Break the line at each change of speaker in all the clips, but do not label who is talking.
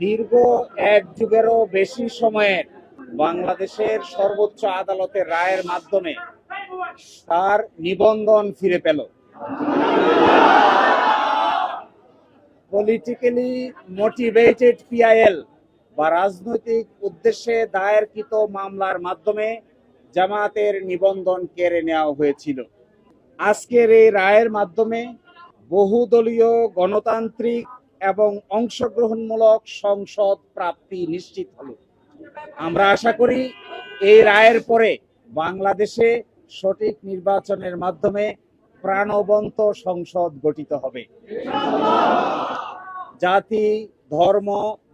দীর্ঘ এক যুগেরও বেশি সময়ের বাংলাদেশের সর্বোচ্চ আদালতের রায়ের মাধ্যমে তার নিবন্ধন ফিরে পেল। পলিটিক্যালি মোটিভেটেড পিআইএল বা রাজনৈতিক উদ্দেশ্যে দায়েরকৃত মামলার মাধ্যমে জামাতের নিবন্ধন কেড়ে নেওয়া হয়েছিল। আজকের এই রায়ের মাধ্যমে বহুদলীয় গণতান্ত্রিক এবং অংশগ্রহণমূলক সংসদ প্রাপ্তি নিশ্চিত হলো। আমরা আশা করি এই রায়ের পরে বাংলাদেশে সঠিক নির্বাচনের মাধ্যমে প্রাণবন্ত সংসদ গঠিত হবে। জাতি, ধর্ম,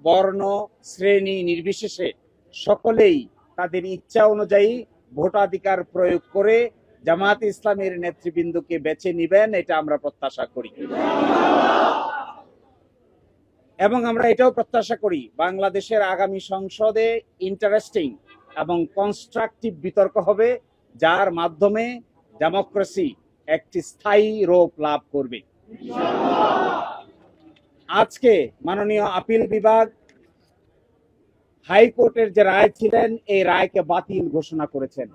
বর্ণ, শ্রেণি নির্বিশেষে সকলেই তাদের ইচ্ছা অনুযায়ী ভোটাধিকার প্রয়োগ করে জামাত ইসলামের নেতৃবৃন্দকে বেছে নিবেন, এটা আমরা প্রত্যাশা করি। এবং আমরা এটাও প্রত্যাশা করি বাংলাদেশের আগামী সংসদে ইন্টারেস্টিং এবং কনস্ট্রাকটিভ বিতর্ক হবে, যার মাধ্যমে ডেমোক্রেসি একটি স্থায়ী রূপ লাভ করবে। আজকে মাননীয় আপিল বিভাগ হাইকোর্টের যে রায় ছিলেন, এই রায়কে বাতিল ঘোষণা করেছেন।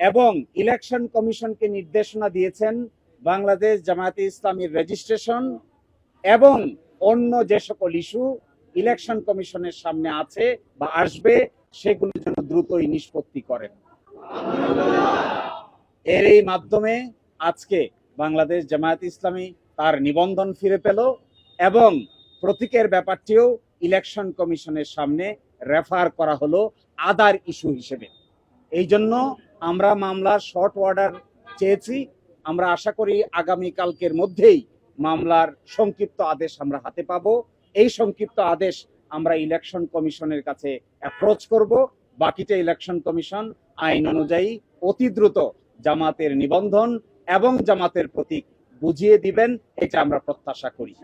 এবং ইলেকশন কমিশনকে নির্দেশনা দিয়েছেন বাংলাদেশ জামায়াতে ইসলামীর রেজিস্ট্রেশন এবং অন্য যে সকল ইস্যু ইলেকশন কমিশনের সামনে আছে বা আসবে, সেগুলো যেন দ্রুতই নিষ্পত্তি করেন। এর এই মাধ্যমে আজকে বাংলাদেশ জামায়াত ইসলামী তার নিবন্ধন ফিরে পেল এবং প্রতীকের ব্যাপারটিও ইলেকশন কমিশনের সামনে রেফার করা হলো আদার ইস্যু হিসেবে। এই জন্য আমরা মামলার শর্ট অর্ডার চেয়েছি। আমরা আশা করি আগামী কালকের মধ্যেই মামলার সংক্ষিপ্ত আদেশ আমরা হাতে পাবো। এই সংক্ষিপ্ত আদেশ আমরা ইলেকশন কমিশনের কাছে অ্যাপ্রোচ করব। বাকিটা ইলেকশন কমিশন আইন অনুযায়ী অতি দ্রুত জামাতের নিবন্ধন এবং জামাতের প্রতীক বুঝিয়ে দিবেন, এটা আমরা প্রত্যাশা করি।